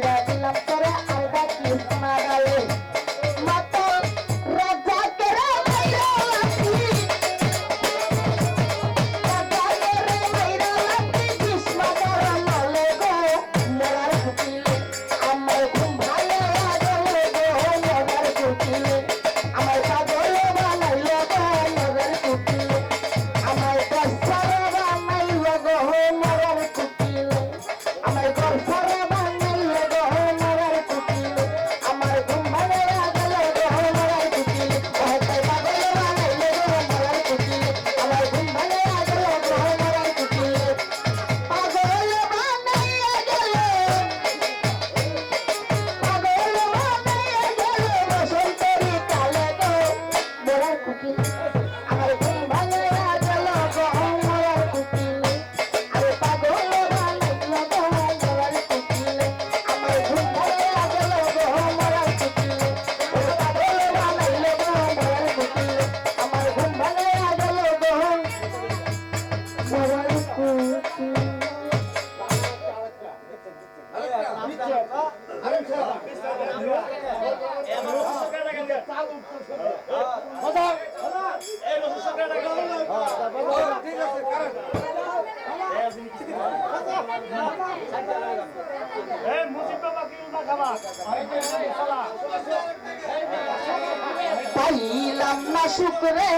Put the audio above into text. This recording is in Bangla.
Bye. পাইলাম না শুক্রে